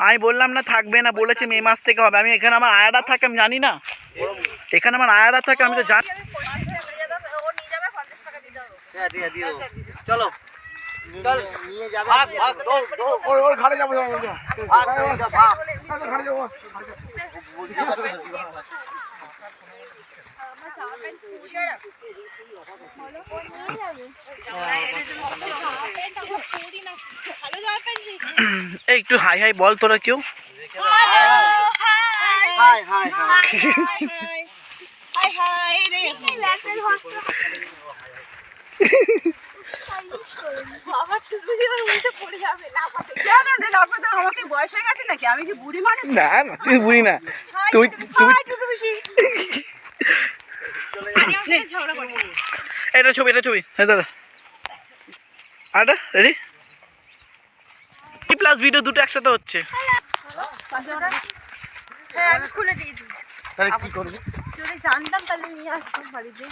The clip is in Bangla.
আমি বললাম না থাকবে না বলেছে মে মাস থেকে হবে। আমি এখানে আমার আয়ারা থাকে আমি জানি না। এখানে আমার আয়ারা থাকে আমি তো জানি। হ্যাঁ। চলো। যাব যাব যাব। ভাগ তুই ভাগ ঘাটে যাব এই একটু হাই হাই বল তোরা কেউ। হয়ে বুড়ি না না তুই বুঝি না। তুই তুই এটা ছবি এটা ছবি। হ্যাঁ দাদা। আটা রেডি প্লাস ভিডিও দুটো একসাথে হচ্ছে। হ্যাঁ আমি খুলে দিয়েছি তাহলে কি করব? যদি জানতাম তাহলে নিয়ে আসতাম বাড়িতে।